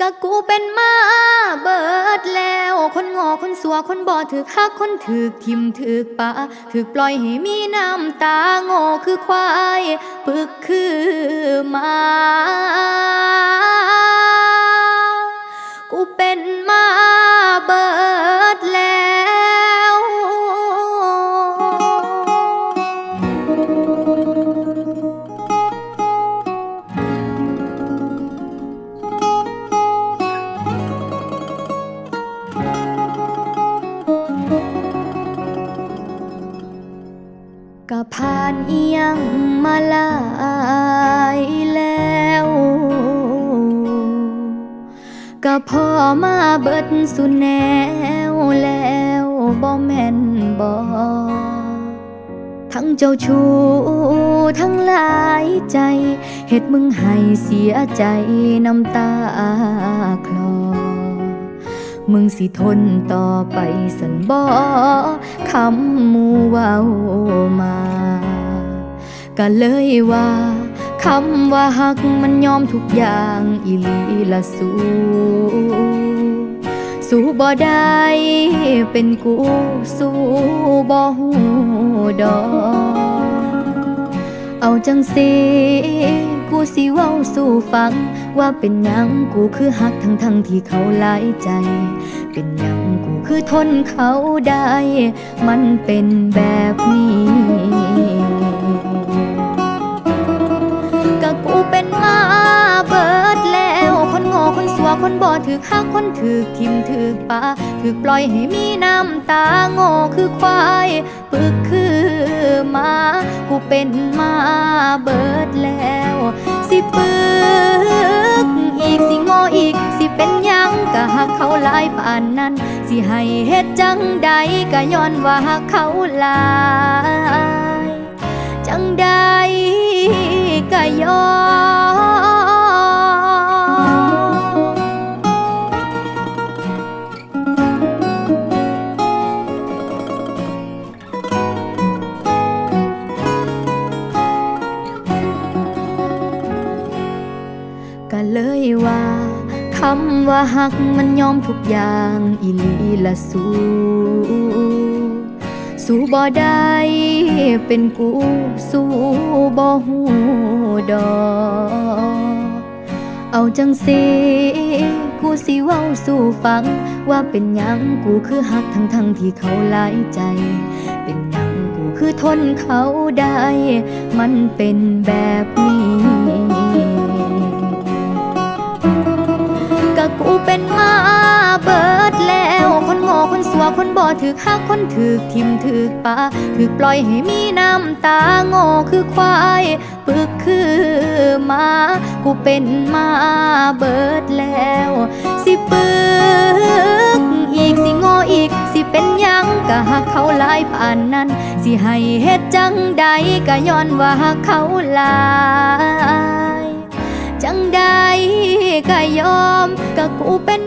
กะกูเป็นมาเบิดแล้ว คนงอคนสัวคนบ่ถึกฮักคนถึกทิมถึกปะถึกปล่อยให้มีน้ำตาโง่คือควาย ปึกคือมา ก็ผ่านเอียงมาหลายแล้ว ก็พอมาเบิดสุดแนวแล้วบ่แม่นบ่ทั้งเจ้าชู้ทั้งหลายใจเฮ็ดมึงให้เสียใจน้ำตาคลอ มึงสิทนต่อไปสันบ่คำมูเว้ามา ก็เลยว่าคำว่าหักมันยอมทุกอย่างอีลีละสูสู้บ่ได้เป็นกูสู้บ่หูดอกเอาจังสิกู สิเว้าสู่ฟัง ว่าเป็นหยังกูคือหักทั้งทั้งที่เขาหลายใจ เป็นหยังกูคือทนเขาได้ มันเป็นแบบนี้ก็กูเป็นมาเบิดแล้ว คนโง่คนสัวคนบ่ถึกฮักคนถึกทิมถึกปาถึกปล่อยให้มีน้ำตาโง่คือควายปึกคือมา กูเป็นมาเบิดแล้ว ปึกอีกสิโง่อีกสิเป็นยังก็หักเขาหลายป่านนั้น สิให้เฮ็ดจังใดก็ย้อนว่าหักเขาหลาย จังใดก็ย้อน คำว่าหักมันยอมทุกอย่างอีลีละสู้ สู้บ่ได้เป็นกูสู้บ่หูดอ เอาจังสิกูสิเว้าสู่ฟัง ว่าเป็นหยังกูคือหักทั้งทั้งที่เขาหลายใจ เป็นหยังกูคือทนเขาได้ มันเป็นแบบนี้ ถึกฮักคนถึกทิมถึกปาถึกปล่อยให้มีน้ำตาโง่คือควายปึกคือมากูเป็นมาเบิดแล้ว สิปึกอีกสิโง่อีก สิเป็นยังก็หักเขาลายปานนั้น สิให้เฮ็ดจังใดก็ย้อนว่าหักเขาลายจังใดก็ยอมก็กูเป็น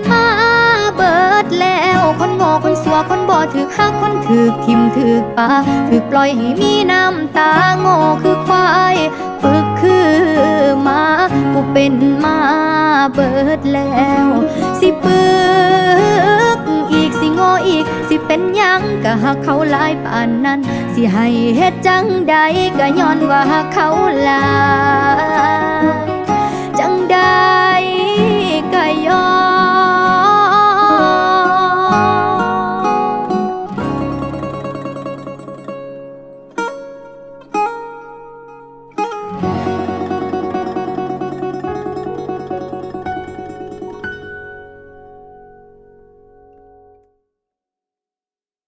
ถึกฮักคนถึกทิมถึกปาถึกปล่อยให้มีน้ำตาโง่คือควายปึกคือหมากูเป็นมาเบิดแล้ว สิปึกอีกสิโง่อีก สิเป็นยังก็หักเขาหลายปานนั้น สิให้เฮ็ดจังใดก็ย้อนว่าหักเขาหลาย